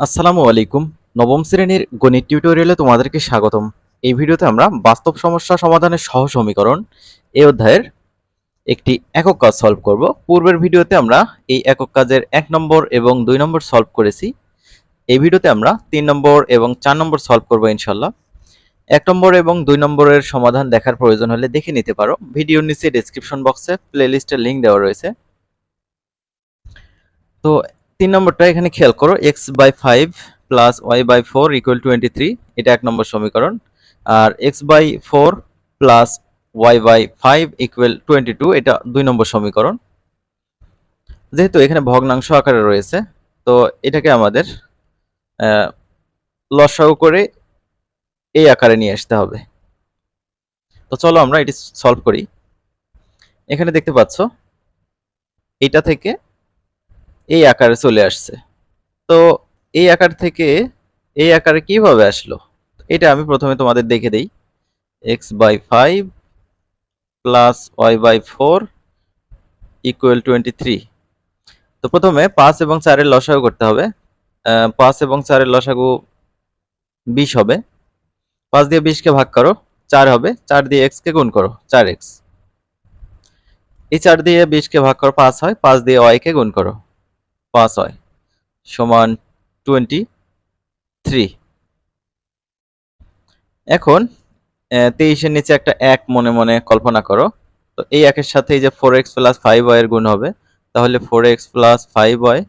আসসালামু আলাইকুম। নবম শ্রেণির গণিত টিউটোরিয়ালে তোমাদেরকে স্বাগতম। এই ভিডিওতে আমরা বাস্তব সমস্যা সমাধানের সহ সমীকরণ এই অধ্যায়ের একটি একক কাজ সলভ করব। পূর্বের ভিডিওতে আমরা এই একক কাজের এক নম্বর এবং দুই নম্বর সলভ করেছি। এই ভিডিওতে আমরা তিন নম্বর এবং চার নম্বর সলভ করব ইনশাল্লাহ এক নম্বর এবং দুই নম্বরের সমাধান দেখার প্রয়োজন হলে দেখে নিতে পারো। ভিডিওর নিচে ডেসক্রিপশন বক্সে প্লেলিস্টের লিঙ্ক দেওয়া রয়েছে। তো তিন নম্বরটা এখানে খেয়াল করো X by five plus Y by four equal twenty three এটা এক নম্বর সমীকরণ। আর X by four plus Y by five equal twenty two এটা দুই নম্বর সমীকরণ। যেহেতু এখানে ভগ্নাংশ আকারে রয়েছে, তো এটাকে আমাদের লসাগু করে এই আকারে নিয়ে আসতে হবে। তো চলো আমরা এটি সলভ করি। এখানে দেখতে পাচ্ছ, এটা থেকে এই আকারে চলে আসছে। তো এই আকার থেকে এই আকারে কীভাবে আসলো? এটা আমি প্রথমে তোমাদের দেখে দেই। X by five plus Y by four equal twenty three তো প্রথমে পাঁচ এবং চারের লসাগু করতে হবে। পাঁচ এবং চারের লসাগু বিশ হবে। পাঁচ দিয়ে বিশকে ভাগ করো, চার হবে। চার দিয়ে এক্সকে গুণ করো, চার এক্স এই চার দিয়ে বিশকে ভাগ করো, পাঁচ হয়। পাঁচ দিয়ে ওয়াইকে গুণ করো। পাঁচ হয়, সমান টোয়েন্টি থ্রি এখন তেইশের নিচে একটা এক মনে মনে কল্পনা করো। তো এই একের সাথে এই যে ফোর এক্স প্লাস ফাইভ ওয়াইয়ের গুণ হবে, তাহলে four X plus five Y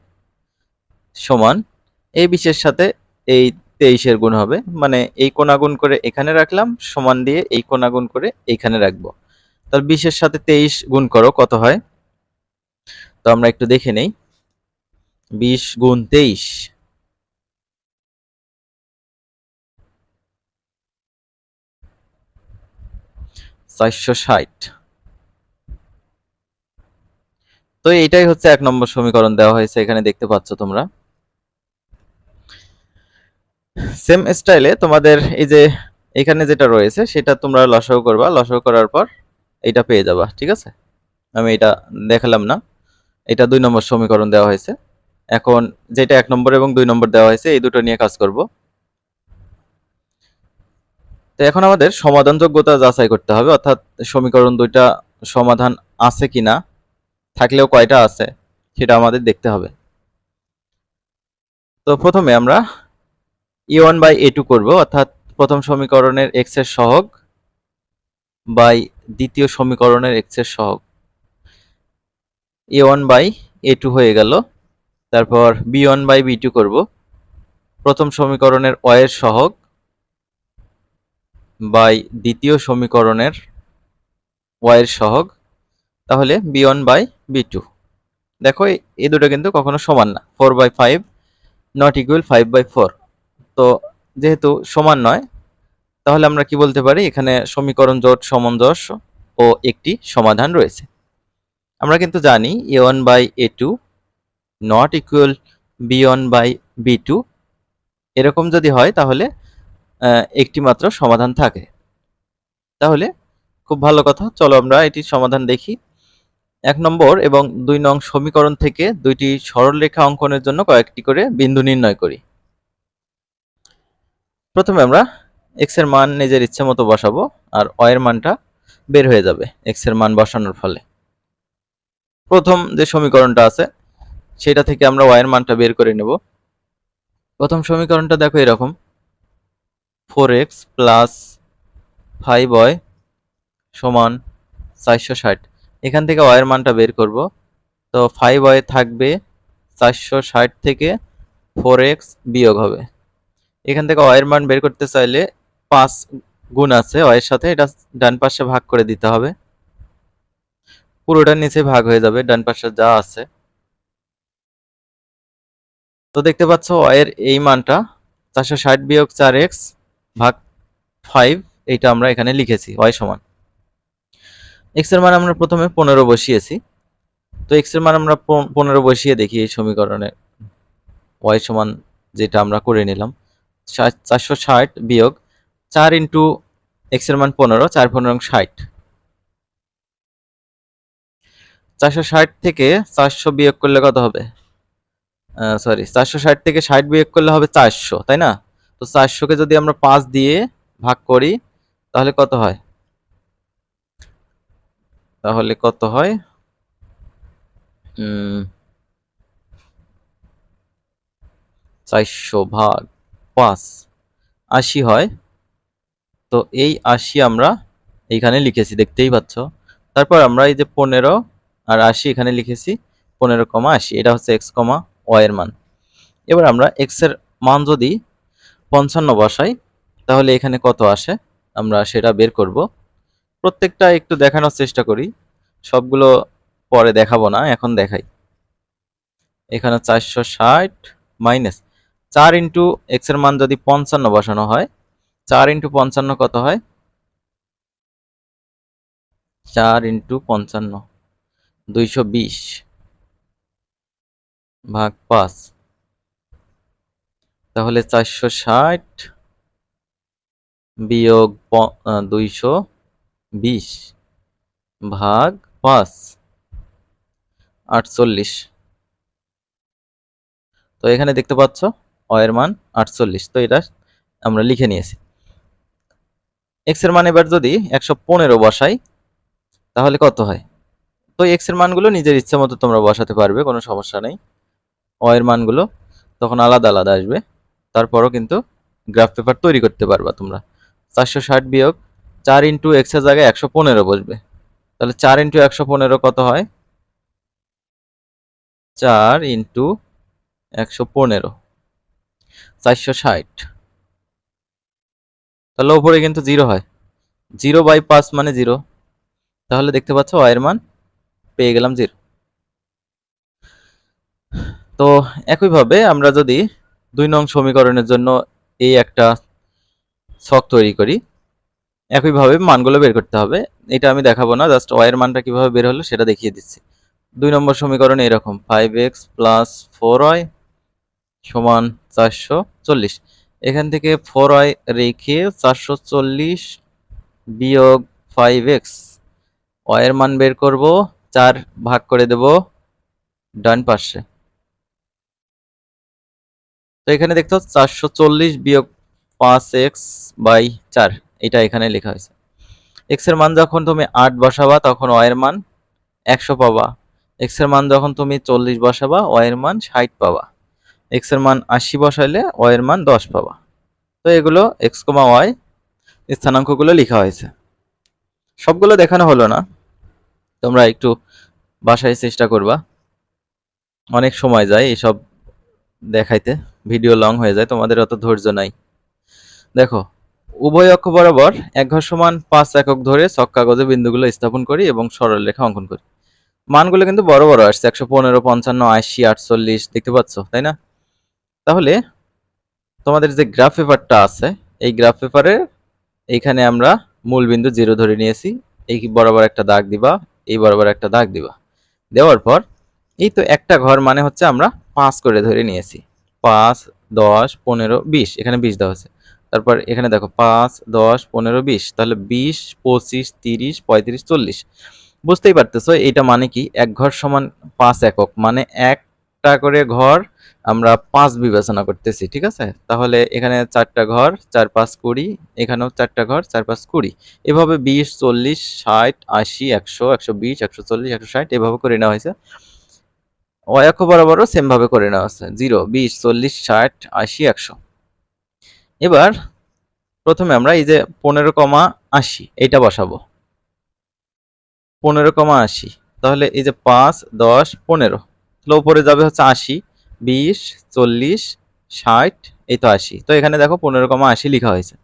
সমান এই বিশের সাথে এই তেইশের গুণ হবে। মানে এই কোনা গুণ করে এখানে রাখলাম, সমান দিয়ে এই কোনা গুণ করে এইখানে রাখব। তাহলে বিশের সাথে তেইশ গুণ করো, কত হয়? তো আমরা একটু দেখে নেই। বিশ গুণ তেইশ। চারশো ষাট। তো এটাই হচ্ছে এক নম্বর সমীকরণ দেওয়া হয়েছে, এখানে দেখতে পাচ্ছ তোমরা। সেম স্টাইলে তোমাদের এই যে এখানে যেটা রয়েছে, সেটা তোমরা লসাগু করবা। লসাও করার পর এটা পেয়ে যাবা, ঠিক আছে? আমি এটা দেখালাম না। এটা দুই নম্বর সমীকরণ দেওয়া হয়েছে। এখন যেটা এক নম্বর এবং দুই নম্বর দেওয়া হয়েছে, এই দুটো নিয়ে কাজ করব। তো এখন আমাদের সমাধান যোগ্যতা যাচাই করতে হবে, অর্থাৎ সমীকরণ দুইটা সমাধান আছে কিনা, থাকলেও কয়টা আছে, সেটা আমাদের দেখতে হবে। তো প্রথমে আমরা A one by A two করব, অর্থাৎ প্রথম সমীকরণের এক্সের সহগ বাই দ্বিতীয় সমীকরণের এক্সের সহগ। A one by A two হয়ে গেল। তারপর B one by B two করব। প্রথম সমীকরণের অয়ের সহগ বাই দ্বিতীয় সমীকরণের ওয়াইয়ের সহগ। তাহলে B one by B two দেখো এই দুটো কিন্তু কখনো সমান না। Four by five not equal five by four তো যেহেতু সমান নয়, তাহলে আমরা কি বলতে পারি? এখানে সমীকরণ জোট, সামঞ্জস্য ও একটি সমাধান রয়েছে। আমরা কিন্তু জানি A one by A two not equal B one by B two এরকম যদি হয় তাহলে একটি মাত্র সমাধান থাকে। তাহলে, খুব ভালো কথা, চলো আমরা এটির সমাধান দেখি। এক নম্বর এবং দুই নং সমীকরণ থেকে দুইটি সরলরেখা অঙ্কনের জন্য কয়েকটি করে বিন্দু নির্ণয় করি। প্রথমে আমরা এক্সের মান নিজের ইচ্ছে মতো বসাবো, আর অ এর মানটা বের হয়ে যাবে এক্সের মান বসানোর ফলে। প্রথম যে সমীকরণটা আছে সেটা থেকে আমরা ওয়াই এর মানটা বের করে নেব। প্রথম সমীকরণটা দেখো এরকম। Four X plus five Y সমান চারশো ষাট। এখান থেকে ওয়াইয়ের মানটা বের করব। তো ফাইভ ওয়াই থাকবে চারশো ষাট থেকে ফোর এক্স বিয়োগ হবে। এখান থেকে ওয়াইয়ের মান বের করতে চাইলে পাঁচ গুণ আছে ওয়াইয়ের সাথে, এটা ডান পাশে ভাগ করে দিতে হবে। পুরোটা নিচে ভাগ হয়ে যাবে, ডান পাশে যা আছে। তো দেখতে পাচ্ছ ওয়াইয়ের এই মানটা চারশো ষাট বিয়োগ চার এক্স ভাগ ফাইভ, এইটা আমরা এখানে লিখেছি ওয়াই সমান। এক্সের মান আমরা প্রথমে পনেরো বসিয়েছি। তো এক্সের মান আমরা পনেরো বসিয়ে দেখি এই সমীকরণে ওয়াই সমান যেটা আমরা করে নিলাম। চারশো ষাট বিয়োগ চার ইন্টু এক্সের মান পনেরো, চার পনেরো ষাট। চারশো ষাট থেকে চারশো বিয়োগ করলে কত হবে? সরি চারশো ষাট থেকে ষাট বিয়োগ করলে হবে চারশো, তাই না? তো চারশোকে যদি আমরা পাঁচ দিয়ে ভাগ করি, তাহলে কত হয়? তাহলে কত হয়? চারশো ভাগ পাঁচ, আশি হয়। তো এই আশি আমরা এইখানে লিখেছি, দেখতেই পাচ্ছ। তারপর আমরা এই যে পনেরো আর আশি এখানে লিখেছি, পনেরো কমা আশি, এটা হচ্ছে এক্স কমা ওয়াই এর মান। এবার আমরা এক্সের মান যদি পঞ্চান্ন বসাই, তাহলে এখানে কত আসে? আমরা সেটা বের করব। প্রত্যেকটা একটু দেখানোর চেষ্টা করি। সবগুলো পরে দেখাবো না, এখন দেখাই। এখানে চারশো ষাট মাইনাস চার ইন্টু এক্সের মান যদি পঞ্চান্ন বসানো হয়, চার ইন্টু পঞ্চান্ন কত হয়? চার ইন্টু পঞ্চান্ন, দুইশো বিশ। ভাগ পাঁচ। তাহলে চারশো ষাট বিয়োগ দুইশো বিশ ভাগ পাঁচ, আটচল্লিশ। তো এখানে দেখতে পাচ্ছ, অয়ের মান আটচল্লিশ। তো এটা আমরা লিখে নিয়েছি। এক্সের মান এবার যদি একশো পনেরো বসাই, তাহলে কত হয়? তো এক্সের মানগুলো নিজের ইচ্ছে মতো তোমরা বসাতে পারবে, কোনো সমস্যা নেই। অয়ের মানগুলো তখন আলাদা আলাদা আসবে। তারপরও কিন্তু গ্রাফ পেপার তৈরি করতে পারবা তোমরা। চারশো ষাট বিয়োগ চার ইন্টু এক্সের জায়গায় একশো পনেরো বসবে। তাহলে চার ইন্টু একশো পনেরো কত হয়? চার ইন্টু একশো পনেরো। চারশো ষাট। তাহলে ওপরে কিন্তু জিরো হয়। জিরো বাই পাঁচ মানে জিরো। তাহলে দেখতে পাচ্ছ ওয়ের মান পেয়ে গেলাম জিরো। তো একইভাবে আমরা যদি দুই নং সমীকরণের জন্য এই একটা ছক তৈরি করি, একইভাবে মানগুলো বের করতে হবে। এটা আমি দেখাবো না, জাস্ট ওয়ের মানটা কীভাবে বের হলো সেটা দেখিয়ে দিচ্ছি। দুই নম্বর সমীকরণ এরকম five X plus four Y সমান চারশো চল্লিশ। এখান থেকে ফোর ওয়াই রেখে চারশো চল্লিশ বিয়োগ ফাইভ এক্স ওয়ের মান বের করব, চার ভাগ করে দেব ডান পাশে। তো এখানে দেখতে চারশো চল্লিশ বিয়োগ পাঁচ এক্স বাই চার, এটা এখানে লেখা হয়েছে। এক্সের মান যখন তুমি আট বসাবা, তখন ওয়ের মান একশো পাবা। এক্সের মান যখন তুমি চল্লিশ বসাবা ওয়ের মান ষাট পাবা। এক্সের মান আশি বসাইলে ওয়ের মান দশ পাবা। তো এগুলো এক্স কমা ওয়াই স্থানাঙ্কগুলো লেখা হয়েছে। সবগুলো দেখানো হলো না। তোমরা একটু বাসায় চেষ্টা করবা। অনেক সময় যায় এসব দেখাইতে। ভিডিও লং হয়ে যায়, তোমাদের অত ধৈর্য নাই। দেখো, উভয় অক্ষ বরাবর এক ঘর সমান পাঁচ একক ধরে ছক কাগজে বিন্দুগুলো স্থাপন করি এবং সরল রেখা অঙ্কন করি। মানগুলো কিন্তু বড় বড় আসছে, একশো পনেরো, পঞ্চান্ন, আশি, আটচল্লিশ, দেখতে পাচ্ছ, তাই না? তাহলে তোমাদের যে গ্রাফ পেপারটা আছে, এই গ্রাফ পেপারে এইখানে আমরা মূল বিন্দু জিরো ধরে নিয়েছি, এই বরাবর একটা দাগ দিবা, এই বরাবর একটা দাগ দিবা। দেওয়ার পর এই তো একটা ঘর মানে হচ্ছে আমরা পাঁচ করে ধরে নিয়েছি। পাঁচ, দশ, পনেরো, বিশ। এখানে বিশ দেওয়া আছে তারপর এখানে দেখো, পাঁচ, দশ, পনেরো, বিশ। তাহলে বিশ, পঁচিশ, তিরিশ, পঁয়ত্রিশ, চল্লিশ। বুঝতেই পারতেছো, এইটা মানে কি? এক ঘর সমান পাঁচ একক। মানে একটা করে ঘর আমরা পাঁচ বিবেচনা করতেছি, ঠিক আছে? তাহলে এখানে চারটা ঘর, চার পাঁচ কুড়ি। এখানেও চারটা ঘর, চার পাঁচ কুড়ি। এভাবে বিশ, চল্লিশ, ষাট, আশি, একশো একশো বিশ, একশো চল্লিশ, একশো ষাট এভাবে করে নেওয়া হয়েছে। অয়াক্ষ বরাবরও সেম ভাবে করে নেওয়া হচ্ছে জিরো, বিশ, চল্লিশ, ষাট, আশি, একশো। এবার প্রথমে আমরা এই যে পনেরো কমা আশি, এইটা বসাবো। পনেরো কমা আশি, তাহলে এই যে পাঁচ, দশ, পনেরো, তাহলে উপরে যাবে হচ্ছে আশি, বিশ, চল্লিশ, ষাট, এই তো আশি। তো এখানে দেখো পনেরো কমা আশি লেখা হয়েছে।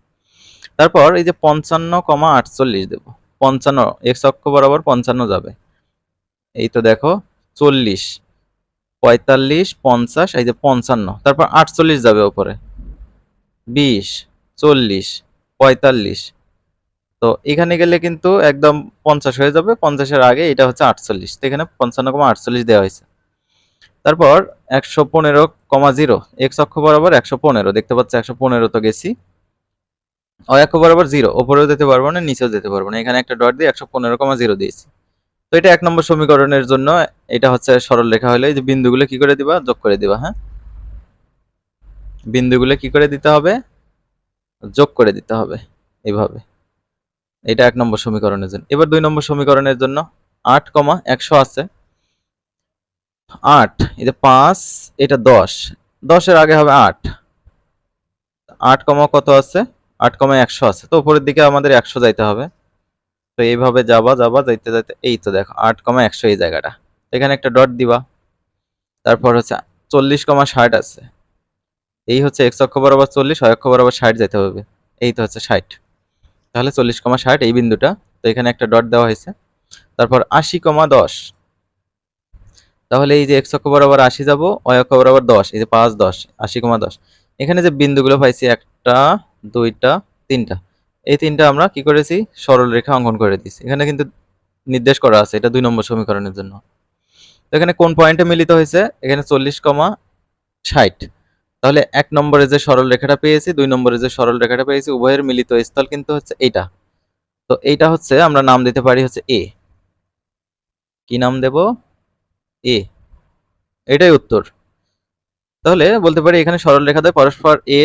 তারপর এই যে পঞ্চান্ন কমা আটচল্লিশ দেবো। পঞ্চান্ন, এক্স অক্ষ বরাবর পঞ্চান্ন যাবে। এই তো দেখো, চল্লিশ পঁয়তাল্লিশ, পঞ্চাশ, এই যে পঞ্চান্ন, তারপর আটচল্লিশ যাবে ওপরে বিশ, চল্লিশ, পঁয়তাল্লিশ। তো এখানে গেলে কিন্তু একদম পঞ্চাশ হয়ে যাবে, পঞ্চাশের আগে এটা হচ্ছে আটচল্লিশ, তো এখানে পঞ্চান্ন কমা আটচল্লিশ দেওয়া হয়েছে। তারপর একশো পনেরো কমা জিরো, এক্স অক্ষ বরাবর একশো পনেরো, দেখতে পাচ্ছি একশো পনেরো তো গেছি। অক্ষ বরাবর জিরো, ওপরেও যেতে পারব না, নিচেও যেতে পারব না, এখানে একটা ডট দিয়ে একশো পনেরো কমা জিরো দিয়েছি। তো এটা এক নম্বর সমীকরণের জন্য এটা হচ্ছে সরল রেখা হলে এই যে বিন্দুগুলো কি করে দিবা? যোগ করে দিবা হ্যাঁ? বিন্দুগুলো কি করে দিতে হবে? যোগ করে দিতে হবে, এইভাবে। এটা এক নম্বর সমীকরণের জন্য। এবার দুই নম্বর সমীকরণের জন্য আট কমা একশো আছে। আট যে পাঁচ, এটা দশ। দশের আগে হবে আট। আট কমা কত আছে? আট কমা একশো আছে। তো উপরের দিকে আমাদের একশো যাইতে হবে। তো এইভাবে যাবা যাবা, যাইতে যাইতে, এই তো দেখো, আট কমা একশো এই জায়গাটা। এখানে একটা ডট দিবা, তারপর হচ্ছে চল্লিশ কমা ষাট আছে। এই হচ্ছে এক্স অক্ষ বরাবর চল্লিশ হয় অক্ষ বরাবর ষাট যেতে হবে। এই তো হচ্ছে ষাট। তাহলে চল্লিশ কমা ষাট, এই বিন্দুটা, তো এখানে একটা ডট দেওয়া হয়েছে। তারপর আশি কমা দশ। তাহলে এই যে এক্স অক্ষ বরাবর আশি যাব ওয়াই অক্ষ বরাবর দশ, এই যে পাঁচ দশ, আশি কমা দশ। এখানে যে বিন্দুগুলো পাইছি একটা, দুইটা, তিনটা এই তিনটা আমরা কি করেছি? সরল রেখা অঙ্কন করে দিয়েছি। এখানে কিন্তু নির্দেশ করা আছে, এটা দুই নম্বর সমীকরণের জন্য। তো এখানে কোন পয়েন্টে মিলিত হয়েছে? এখানে চল্লিশ কমা ষাট। তাহলে এক নম্বরে যে সরল রেখাটা পেয়েছি, দুই নম্বরে যে সরল রেখাটা পেয়েছি, উভয়ের মিলিত স্থল কিন্তু হচ্ছে এইটা। তো এইটা হচ্ছে, আমরা নাম দিতে পারি হচ্ছে এ কি নাম দেব? এ এটাই উত্তর। তাহলে বলতে পারি এখানে সরল রেখাতে পরস্পর এ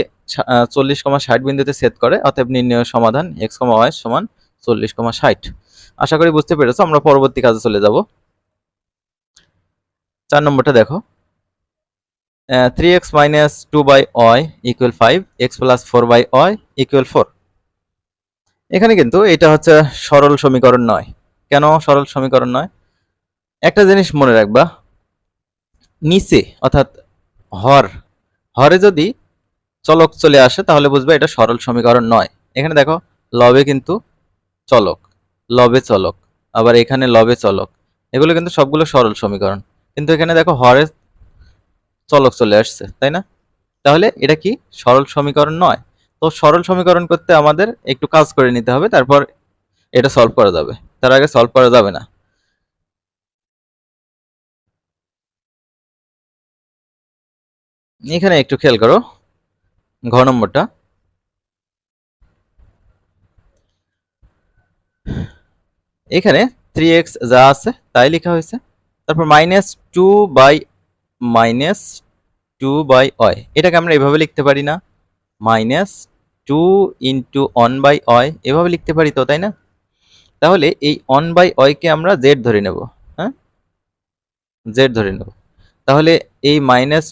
চল্লিশ কমা ষাট বিন্দুতে সেট করে, অতএব নির্ণয় সমাধান এক্স কমা ওয়াই সমান চল্লিশ কমা ষাট। আশা করি বুঝতে পেরেছ, আমরা পরবর্তী কাজে চলে যাব। চার নম্বরটা দেখো। Three X minus two by Y equal five X plus four by Y equal four এখানে কিন্তু এটা হচ্ছে সরল সমীকরণ নয়। কেন সরল সমীকরণ নয়? একটা জিনিস মনে রাখবা, নিচে অর্থাৎ হর। হরে যদি চলক চলে আসে, তাহলে বুঝবে এটা সরল সমীকরণ নয়। এখানে দেখো, লবে কিন্তু চলক, লবে চলক, আবার এখানে লবে চলক। এগুলো কিন্তু সবগুলো সরল সমীকরণ। কিন্তু এখানে দেখো, হরে চলক চলে আসছে, তাই না? তাহলে এটা কি? সরল সমীকরণ নয়। তো সরল সমীকরণ করতে আমাদের একটু কাজ করে নিতে হবে, তারপর এটা সলভ করা যাবে। তার আগে সলভ করা যাবে না। এখানে একটু খেয়াল করো। ঘ নম্বরটা। এখানে থ্রি এক্স যা আছে তাই লেখা হয়েছে। তারপর minus two by minus two by Y এটাকে আমরা এভাবে লিখতে পারি না। Minus two into one by Y এভাবে লিখতে পারি তো, তাই না? তাহলে এই অন বাই অয়কে আমরা জেড ধরে নেব হ্যাঁ? জেড ধরে নেব। তাহলে এই মাইনাস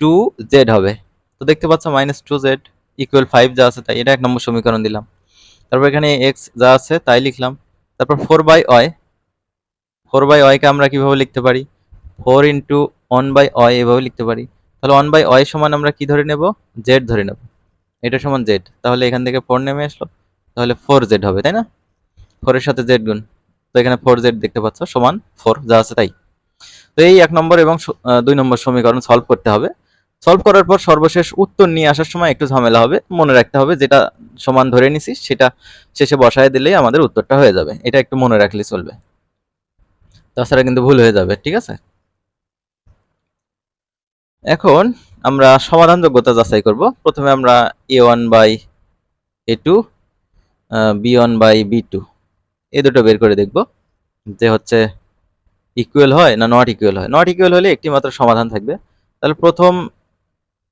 টু জেড হবে। তো দেখতে পাচ্ছ minus two Z equal five যা আছে তাই, এটা এক নম্বর সমীকরণ দিলাম। তারপর এখানে এক্স যা আছে তাই লিখলাম। তারপর four by Y four by অয়কে আমরা কীভাবে লিখতে পারি? Four into one by Y এভাবে লিখতে পারি। তাহলে ওয়ান বাই অয় সমান আমরা কি ধরে নেব? জেড ধরে নেব। এটা সমান জেড তাহলে এখান থেকে ফোর নেমে আসলো। তাহলে ফোর জেড হবে, তাই না? ফোরের সাথে জেড গুণ। তো এখানে ফোর জেড দেখতে পাচ্ছ, সমান ফোর যা আছে তাই। তো এই এক নম্বর এবং দুই নম্বর সমীকরণ সলভ করতে হবে। সলভ করার পর সর্বশেষ উত্তর নিয়ে আসার সময় একটু ঝামেলা হবে। মনে রাখতে হবে যেটা সমান ধরে নিছি, সেটা শেষে বসায় দিলেই আমাদের উত্তরটা হয়ে যাবে। এটা একটু মনে রাখলে চলবে। তাছাড়া কিন্তু ভুল হয়ে যাবে, ঠিক আছে? এখন আমরা সমাধান যোগ্যতা যাচাই করব। প্রথমে আমরা A one by A two B one by B two, এ দুটো বের করে দেখব যে হচ্ছে ইকুয়াল হয় না নট ইকুয়াল হয়। নট ইকুয়াল হলে একটি মাত্র সমাধান থাকবে। তাহলে প্রথম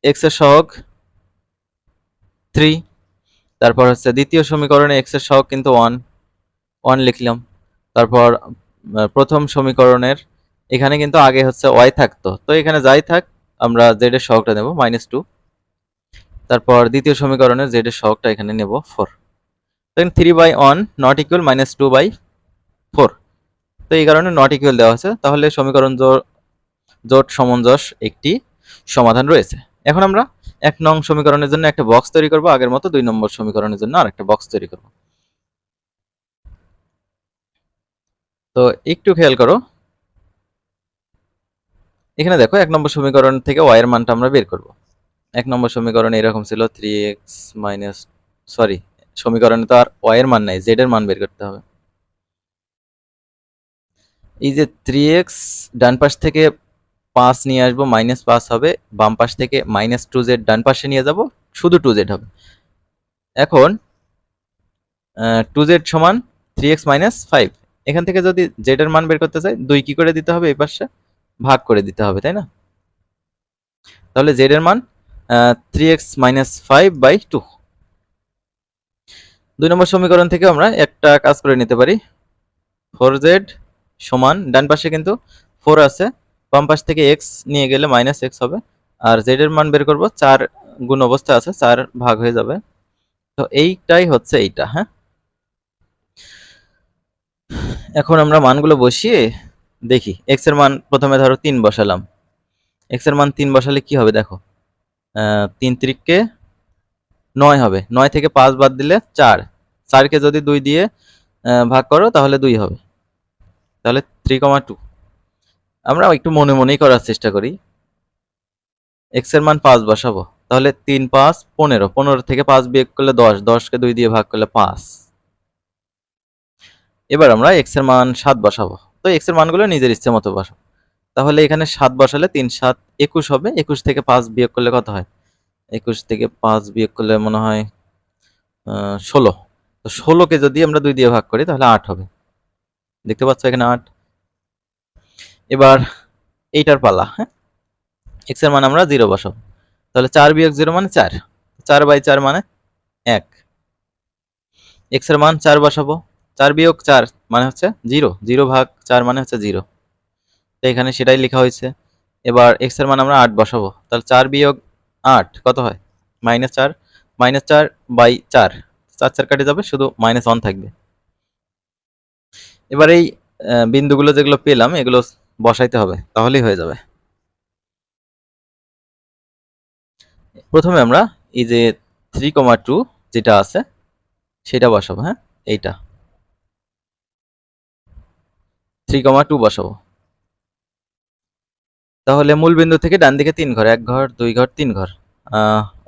এক্সের সহগ থ্রি তারপর হচ্ছে দ্বিতীয় সমীকরণে এক্সের সহগ কিন্তু ওয়ান ওয়ান লিখলাম। তারপর প্রথম সমীকরণের এখানে কিন্তু আগে হচ্ছে ওয়াই থাকতো। তো এখানে যাই থাক, আমরা জেড এর সহগটা নেব মাইনাস টু তারপর দ্বিতীয় সমীকরণের জেড এর সহগটা এখানে নেব ফোর দেখেন three by one not equal minus two by four তো এই কারণে নট ইকুয়াল দেওয়া হয়েছে। তাহলে সমীকরণ জোট সমঞ্জস একটি সমাধান রয়েছে। এখন আমরা এক নং সমীকরণের জন্য একটা বক্স তৈরি করব, আগের মতো দুই নম্বর সমীকরণের জন্য আর একটা বক্স তৈরি করব। তো একটু খেয়াল করো, এখানে দেখো এক নম্বর সমীকরণ থেকে ওয়াইয়ের মানটা আমরা বের করব। এক নম্বর সমীকরণ এরকম ছিল থ্রি এক্স মাইনাস সরি সমীকরণে তো আর ওয়াইয়ের মান নাই জেড এর মান বের করতে হবে। এই যে থ্রি এক্স ডান পাশ থেকে পাঁচ নিয়ে আসব মাইনাস পাঁচ হবে। বাম পাশ থেকে মাইনাস টু জেড ডান পাশে নিয়ে যাব, শুধু টু জেড হবে। এখন টু জেড সমান থ্রি এক্স মাইনাস ফাইভ এখান থেকে যদি জেড এর মান বের করতে চাই, দুই কি করে দিতে হবে এই পাশে? ভাগ করে দিতে হবে, তাই না? তাহলে জেড এর মান three X minus five by two দুই নম্বর সমীকরণ থেকে আমরা একটা কাজ করে নিতে পারি। ফোর জেড সমান, ডান পাশে কিন্তু ফোর আছে। বাম পাশ থেকে এক্স নিয়ে গেলে মাইনাস এক্স হবে, আর জেড এর মান বের করব, চার গুণ অবস্থা আছে, চার ভাগ হয়ে যাবে। তো এইটাই হচ্ছে এইটা হ্যাঁ? এখন আমরা মানগুলো বসিয়ে দেখি। এক্সের মান প্রথমে ধরো তিন বসালাম। এক্সের মান তিন বসালে কি হবে দেখো? তিন তিরিককে নয় হবে। নয় থেকে পাঁচ বাদ দিলে চার। চারকে যদি দুই দিয়ে ভাগ করো তাহলে দুই হবে। তাহলে থ্রি কমা টু আমরা একটু মনে মনেই করার চেষ্টা করি। এক্সের মান পাঁচ বসাবো। তাহলে তিন পাঁচ পনেরো। পনেরো থেকে পাঁচ বিয়োগ করলে দশ। দশকে দুই দিয়ে ভাগ করলে পাঁচ। এবার আমরা এক্সের মান সাত বসাবো। তো এক্সের মানগুলো নিজের ইচ্ছে মতো বসাবো। তাহলে এখানে সাত বসালে তিন, সাত, একুশ হবে। একুশ থেকে পাঁচ বিয়োগ করলে কত হয়? একুশ থেকে পাঁচ বিয়োগ করলে মনে হয় ষোলো। তো ষোলোকে যদি আমরা দুই দিয়ে ভাগ করি তাহলে আট হবে। দেখতে পাচ্ছ এখানে আট। এবার এইটার পালা হ্যাঁ? এক্সের মান আমরা জিরো বসাবো। তাহলে চার বিয়োগ জিরো মানে চার। চার বাই চার মানে এক। এক্সের মান চার বসাবো। চার বিয়োগ চার মানে হচ্ছে জিরো। জিরো ভাগ চার মানে হচ্ছে জিরো। তো এখানে সেটাই লেখা হয়েছে। এবার এক্সের মান আমরা আট বসাবো। তাহলে চার বিয়োগ আট, কত হয়? মাইনাস চার। মাইনাস চার বাই চার। চার চার কাটে যাবে, শুধু মাইনাস ওয়ান থাকবে। এবার এই বিন্দুগুলো যেগুলো পেলাম, এগুলো বসাইতে হবে, তাহলেই হয়ে যাবে। প্রথমে আমরা এই যে থ্রি কমা টু যেটা আছে, সেটা বসাবো হ্যাঁ? এইটা। থ্রি কমা টু বসাবো। তাহলে মূল বিন্দু থেকে ডান দিকে তিন ঘর, এক ঘর, দুই ঘর, তিন ঘর।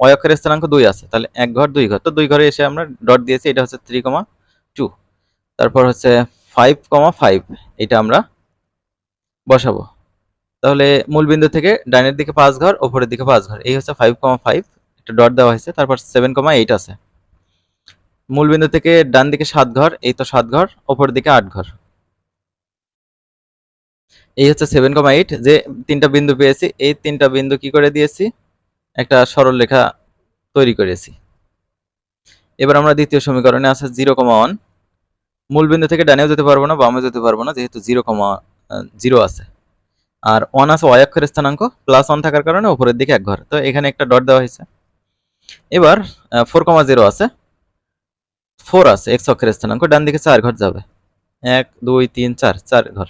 অয়ক্ষের স্থানাঙ্ক দুই আছে, তাহলে এক ঘর, দুই ঘর। তো দুই ঘরে এসে আমরা ডট দিয়েছি, এটা হচ্ছে থ্রি কমা টু তারপর হচ্ছে ফাইভ কমা ফাইভ এটা আমরা বসাবো। তাহলে মূল বিন্দু থেকে ডাইনের দিকে পাঁচ ঘর, ওপরের দিকে পাঁচ ঘর। এই হচ্ছে ফাইভ কমা ফাইভ একটা ডট দেওয়া হয়েছে, তারপর সেভেন কমা এইট আছে। মূল বিন্দু থেকে ডান দিকে সাত ঘর, এই তো সাত ঘর, ওপরের দিকে আট ঘর। এই হচ্ছে সেভেন কমা এইট যে তিনটা বিন্দু পেয়েছি, এই তিনটা বিন্দু কি করে দিয়েছি? একটা সরল রেখা তৈরি করেছি। এবার আমরা দ্বিতীয় সমীকরণে আছে জিরো কমা ওয়ান মূল বিন্দু থেকে ডানেও যেতে পারব না, বামে যেতে পারব না, যেহেতু জিরো কমা জিরো আছে। আর ওয়ান আছে ওয়াই অক্ষরের স্থানাঙ্ক প্লাস ওয়ান থাকার কারণে উপরের দিকে এক ঘর। তো এখানে একটা ডট দেওয়া হয়েছে। এবার ফোর কমা জিরো আছে। ফোর আছে এক্স অক্ষরের স্থানাঙ্ক, ডান দিকে চার ঘর যাবে। এক, দুই, তিন, চার চার ঘর।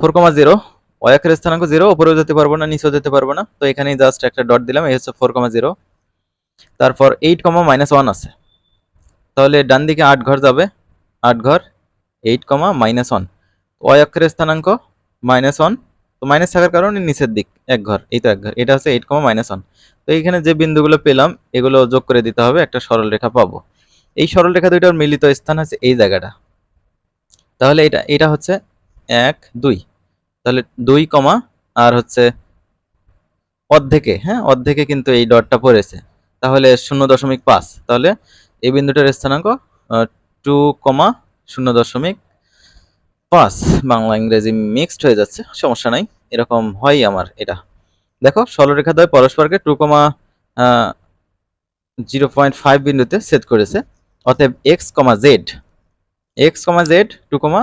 ফোর কমা জিরো ওয়াই অক্ষরের স্থানাঙ্ক জিরো উপরেও যেতে পারব না, নিচেও যেতে পারব না। তো এখানে জাস্ট একটা ডট দিলাম, এই হচ্ছে ফোর কমা জিরো তারপর এইট কমা মাইনাস ওয়ান আছে। তাহলে ডান দিকে আট ঘর যাবে। আট ঘর eight comma minus one Y অক্ষরের স্থানাঙ্ক মাইনাস ওয়ান তো মাইনাস থাকার কারণে নিচের দিক, এক ঘর, এই তো এক ঘর, এটা হচ্ছে এইট কমা মাইনাস ওয়ান তো এইখানে যে বিন্দুগুলো পেলাম, এগুলো যোগ করে দিতে হবে, একটা সরল রেখা পাবো। এই সরল রেখা দুইটার মিলিত স্থান হচ্ছে এই জায়গাটা। তাহলে এটা এটা হচ্ছে এক, দুই। তাহলে দুই কমা আর হচ্ছে অর্ধেকে হ্যাঁ অর্ধেকে কিন্তু এই ডটটা পড়েছে। তাহলে শূন্য দশমিক পাঁচ। তাহলে এই বিন্দুটার স্থানাঙ্ক টু কমা শূন্য দশমিক পাঁচ বাংলা, ইংরেজি মিক্সড হয়ে যাচ্ছে, সমস্যা নাই, এরকম হয় আমার এটা। দেখো, সরলরেখা দ্বয় পরস্পরকে two comma zero point five বিন্দুতে সেট করেছে, অতএব X comma Z X comma Z two comma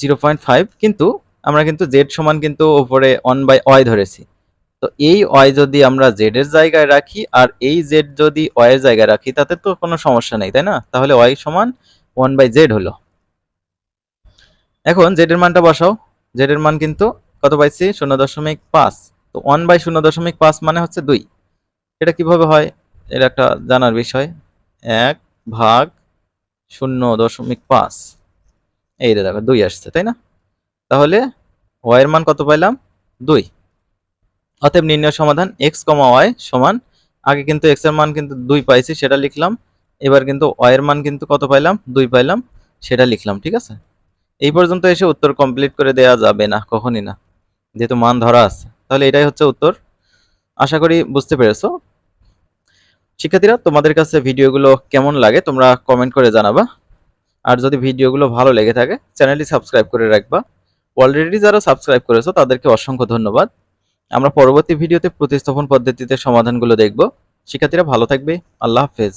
zero point five কিন্তু আমরা কিন্তু জেড সমান কিন্তু ওপরে ওয়ান বাই ওয়াই ধরেছি। তো এই ওয়াই যদি আমরা জেড এর জায়গায় রাখি, আর এই জেড যদি ওয়াই এর জায়গায় রাখি, তাতে তো কোনো সমস্যা নেই, তাই না? তাহলে ওয়াই সমান ওয়ান বাই জেড হলো। এখন জেড এর মানটা বসাও। জেড এর মান কিন্তু কত পাইছি? শূন্য দশমিক পাঁচ। তো ওয়ান বাই শূন্য দশমিক পাঁচ মানে হচ্ছে দুই। এটা কীভাবে হয়? এটা একটা জানার বিষয়। এক ভাগ শূন্য দশমিক পাঁচ। এই দেখো, দুই আসছে, তাই না? তাহলে ওয়াই এর মান কত পাইলাম? দুই। অতএব নির্ণয় সমাধান এক্স কমা ওয়াই সমান, আগে কিন্তু এক্সের মান কিন্তু দুই পাইছি, সেটা লিখলাম। এবার কিন্তু ওয়াই এর মান কিন্তু কত পাইলাম? দুই পাইলাম, সেটা লিখলাম, ঠিক আছে? এই পর্যন্ত এসে উত্তর কমপ্লিট করে দেওয়া যাবে না, কখনই না। যেহেতু মান ধরা আছে, তাহলে এটাই হচ্ছে উত্তর। আশা করি বুঝতে পেরেছ। শিক্ষার্থীরা, তোমাদের কাছে ভিডিওগুলো কেমন লাগে তোমরা কমেন্ট করে জানাবা। আর যদি ভিডিওগুলো ভালো লেগে থাকে, চ্যানেলটি সাবস্ক্রাইব করে রাখবা। অলরেডি যারা সাবস্ক্রাইব করেছ, তাদেরকে অসংখ্য ধন্যবাদ। আমরা পরবর্তী ভিডিওতে প্রতিস্থাপন পদ্ধতিতে সমাধানগুলো দেখব। শিক্ষার্থীরা, ভালো থাকবে। আল্লাহ হাফেজ।